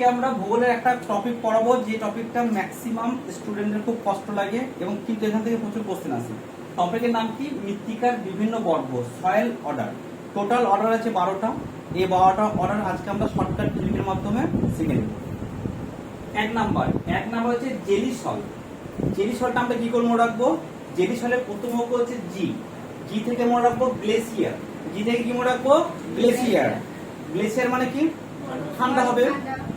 আজকে আমরা ভূগোলের একটা টপিক পড়াবো, যে টপিকটা ম্যাক্সিমাম স্টুডেন্টদের খুব কষ্ট লাগে এবং কিন্তু এখান থেকে প্রচুর কোশ্চেন আসে। টপিকের নাম কি? মৃত্তিকার বিভিন্ন বর্গ সয়েল অর্ডার টোটাল অর্ডার আছে বারোটা। এই বারোটা অর্ডার আজকে আমরা শর্টকাট ট্রিকের মাধ্যমে শিখে নেব। এক নাম্বার এক নাম্বার হচ্ছে জেলি সল জেলি সলটা আমরা কি করে মনে রাখব? জেলি সলের প্রথম অঙ্ক হচ্ছে জি জি থেকে মনে রাখব গ্লেসিয়ার জি থেকে কি মনে রাখব? গ্লেসিয়ার গ্লেসিয়ার মানে কি? ঠান্ডা হবে।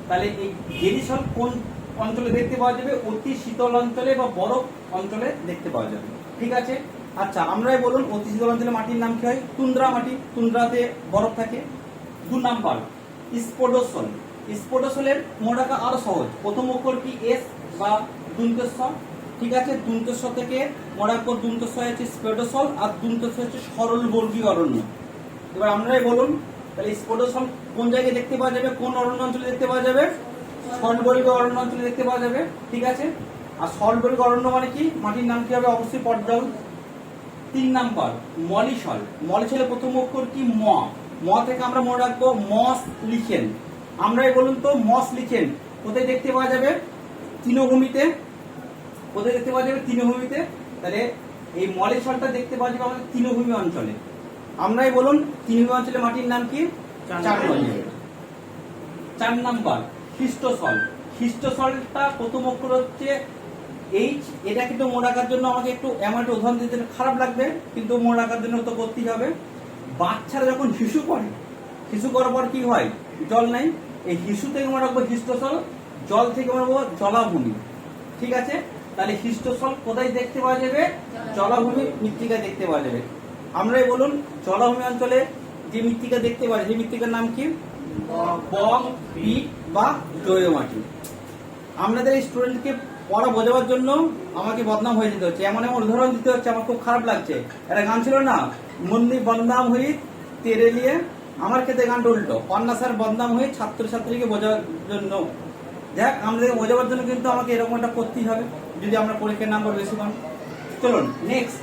তাহলে এই গেরিসল কোন অঞ্চলে দেখতে পাওয়া যাবে? অতি শীতল অঞ্চলে বা বরফ অঞ্চলে দেখতে পাওয়া যাবে। ঠিক আছে? আচ্ছা আমরাই বলুন, অতি শীতল অঞ্চলে মাটির নাম কি হয়? তুন্দ্রা মাটি। তুন্দ্রাতে বরফ থাকে। দু নাম্বার, স্পোডোসল। স্পোডোসলের রাখা আরও সহজ। প্রথম অক্ষর কি? এস বা দুন্তস্বর। ঠিক আছে? দুন্তস্বর থেকে রাখব দুন্তস্বর হচ্ছে স্পোডোসল আর দুন্তস্বর হচ্ছে সরল বর্গীয় অরণ্য। এবার আমরাই বলুন, তাহলে স্পোডোসল কোন জায়গায় দেখতে পাওয়া যাবে? কোন অরণ্য অঞ্চলে দেখতে পাওয়া যাবে? সরলবর্গীয় অরণ্য অঞ্চলে দেখতে পাওয়া যাবে, ঠিক আছে? আর সরলবর্গীয় অরণ্য মানে কি? মাটির নাম কি হবে? অবশ্যই পর্যাল তিন নাম্বার, মলিসল। মলিসলের প্রথম অক্ষর কি? ম। ম থেকে আমরা মনে রাখব মস লিখেন। আমরাই বলুন তো মস লিখেন। কোথায় দেখতে পাওয়া যাবে? তৃণভূমিতে। কোথায় দেখতে পাওয়া যাবে? তৃণভূমিতে। তাহলে এই মলিসলটা দেখতে পাওয়া যাবে আমাদের তৃণভূমি অঞ্চলে। আমরাই বলুন, তৃণভূমি অঞ্চলে মাটির নাম কি? চার চার নাম্বার খ্রিস্টসল খ্রিস্টসলটা প্রথম অক্ষর হচ্ছে এইচ এটা কিন্তু মনে রাখার জন্য আমাকে একটু এমন একটা উদাহরণ দিতে খারাপ লাগবে কিন্তু মনে রাখার জন্য তো করতেই হবে। বাচ্চারা যখন শিশু করে শিশু করার পর কি হয়? জল নাই। এই শিশু থেকে মনে রাখব হিষ্টসল জল থেকে মনে রাখব জলাভূমি। ঠিক আছে? তাহলে হিষ্টসল কোথায় দেখতে পাওয়া যাবে? জলাভূমি মৃত্তিকায় দেখতে পাওয়া যাবে। আমরাই বলুন জলাভূমি অঞ্চলে যে মৃত্তিকা দেখতে যায় সেই মৃত্তিকার নাম কি? বং পিট বা জৈব মাটি। এই স্টুডেন্টকে পড়া বোঝাবার জন্য আমাকে বদনাম হয়ে যেতে হচ্ছে। এমন এমন উদাহরণ দিতে হচ্ছে, আমার খুব খারাপ লাগছে। একটা গান ছিল না? মন্দির বদনাম হয়ে তেরে নিয়ে আমার ক্ষেত্রে গানটা উল্টো। কন্যা স্যার বদনাম হয়ে ছাত্রছাত্রীকে বোঝার জন্য। দেখ আমাদেরকে বোঝাবার জন্য কিন্তু আমাকে এরকম একটা করতেই হবে, যদি আমরা পরীক্ষার নাম্বার বেশি পান। চলুন নেক্সট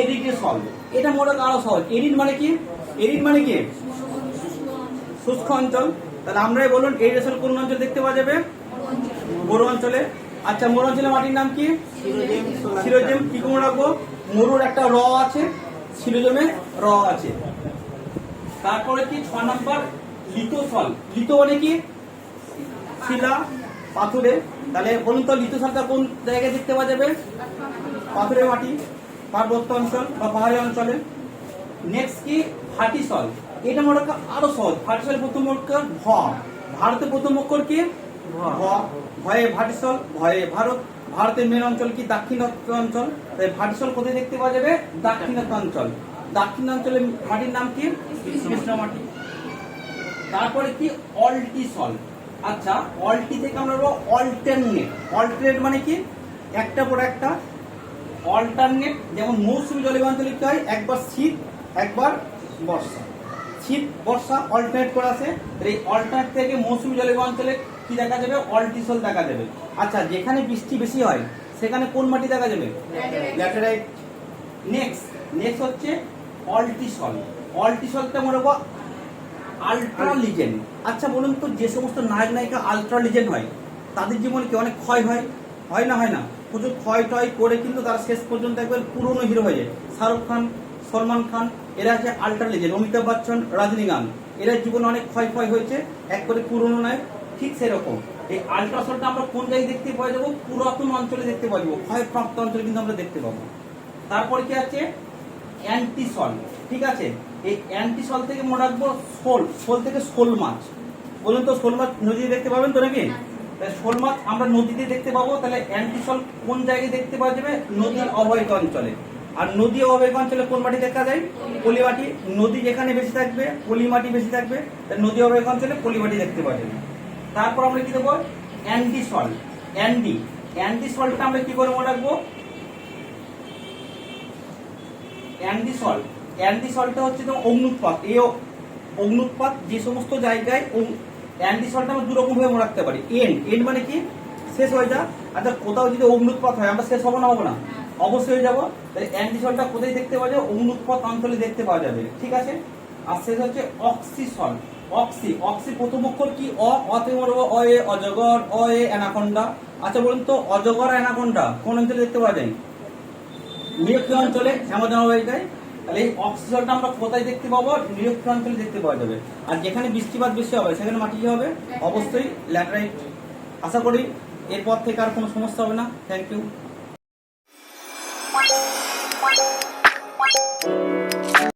এডিটে সলভ এটা হয় আরও সহজ। এডিট মানে কি? এডিট মানে কি? শুষ্ক অঞ্চল। তাহলে আমরাই বলুন, এই রেশন কোন অঞ্চল দেখতে পাওয়া যাবে? মরু অঞ্চলে। আচ্ছা মরু অঞ্চলে মাটির নাম কি? শিরোজেম। কি করে রাখব মরুর একটা র আছে, শিরোজমে র আছে। তারপরে কি? ছ নম্বর লিথোসল লিথো মানে কি? শিলা, পাথরে। তাহলে বলুন তো লিথোসলটা কোন জায়গায় দেখতে পাওয়া যাবে? পাথরের মাটি, পার্বত্য অঞ্চল বা পাহাড়ি অঞ্চলে। নেক্সট কি? ভাটিসল এটা মনে রাখা আরও সহজ। ভাটিসল প্রথম অক্ষর ভ। ভারতের প্রথম অক্ষর কি? ভ। ভয়ে ভাটিসল ভয়ে ভারত। ভারতের মেন অঞ্চল কি? দাক্ষিণাত্য অঞ্চল। তাই ভাটিসল কোথায় দেখতে পাওয়া যাবে? দাক্ষিণাত্য অঞ্চল। দাক্ষিণাঞ্চলের মাটির নাম কি? কৃষ্ণ মাটি তারপরে কি? অল্টিসল আচ্ছা অল্টি থেকে আমরা বলব অল্টারনেট অল্টারনেট মানে কি? একটা পর একটা। অল্টারনেট যেমন মৌসুমী জলবায়ু অঞ্চলে কি হয়? একবার শীত একবার বর্ষা। শীত বর্ষা অল্টারনেট করে আসে আর এই অল্টারনেট থেকে মৌসুমী জলবায়ু অঞ্চলে কি দেখা যাবে? অল্টিসল দেখা যাবে। আচ্ছা যেখানে বৃষ্টি বেশি হয় সেখানে কোন মাটি দেখা যাবে? ল্যাটেরাইট নেক্সট নেক্সট হচ্ছে অল্টিসল। অল্টিসলটা মনে রাখব আলট্রা লিজেন্ড আচ্ছা বলুন তো যে সমস্ত নায়ক নায়িকা আলট্রা লিজেন্ড হয় তাদের জীবনে কি অনেক ক্ষয় হয়? হয় না হয় না। প্রচুর ক্ষয় টয় করে কিন্তু তারা শেষ পর্যন্ত একবার পুরনো হিরো হয়ে যায়। শাহরুখ খান সলমান খান, এরা আছে আলট্রা লিজেন্ড অমিতাভ বচ্চন রজনীকান্ত এরা জীবনে অনেক ক্ষয় ক্ষয় হয়েছে, এক করে পুরনো নায়ক ঠিক সেরকম। এই আলট্রাসলটা আমরা কোন জায়গায় দেখতে পাওয়া যাব? পুরাতন অঞ্চলে দেখতে পাওয়া যাব। ক্ষয়প্রাপ্ত অঞ্চলে কিন্তু আমরা দেখতে পাবো। তারপরে কি আছে? অ্যান্টিসল ঠিক আছে? এই অ্যান্টিসল থেকে মনে রাখব শোল শোল থেকে শোল মাছ। বলুন তো, শোল মাছ নদীতে দেখতে পাবেন তো নাকি? শোল মাছ আমরা নদীতে দেখতে পাবো। তাহলে অ্যান্টিসল কোন জায়গায় দেখতে পাওয়া যাবে? নদীর অবহিত অঞ্চলে। আর নদী অবহিত অঞ্চলে কোন মাটি দেখা যায়? পলি মাটি। নদী যেখানে বেশি থাকবে, পলি মাটি বেশি থাকবে নদী অবহিত অঞ্চলে পলি মাটি দেখতে যাবে তারপর আমরা কি দেবো? অ্যান্টিসল অ্যান্ডি। অ্যান্টিসলটা আমরা কি করে মনে রাখব? অ্যান্ডিসল অ্যান্ডিসলটা হচ্ছে তো অগ্নুৎপাত। এই অগ্নুৎপাত যে সমস্ত জায়গায় অগ্ন- অ্যান্ডিসলটা আমরা দুরকম ভাবে মনে রাখতে পারি। এন্ড এন্ড মানে কি? শেষ হয়ে যা। আচ্ছা কোথাও যদি অগ্নুৎপাত হয়, আমরা শেষ হব না হব না? অবশ্যই হয়ে যাব। তাই অ্যান্টিসলটা কোথায় দেখতে পাওয়া যাবে অগ্নুৎপাত অঞ্চলে দেখতে পাওয়া যাবে। ঠিক আছে? আর শেষ হচ্ছে অক্সিসল। অক্সি। অক্সি প্রথম অক্ষর কি? অ অতে বলব অ এ অজগর অ এ অ্যানাকোন্ডা। আচ্ছা বলুন তো অজগর অ্যানাকোন্ডা কোন অঞ্চলে দেখতে পাওয়া যায়? নিরক্ষীয় অঞ্চলে অ্যামাজন অববাহিকায় তাহলে এই অক্সিজনটা আমরা কোথায় দেখতে পাবো? নিরক্ষীয় অঞ্চলে দেখতে পাওয়া যাবে। আর যেখানে বৃষ্টিপাত বেশি হবে সেখানে মাটি কি হবে? অবশ্যই ল্যাটারাইট। আশা করি এরপর থেকে আর কোনো সমস্যা হবে না। Thank you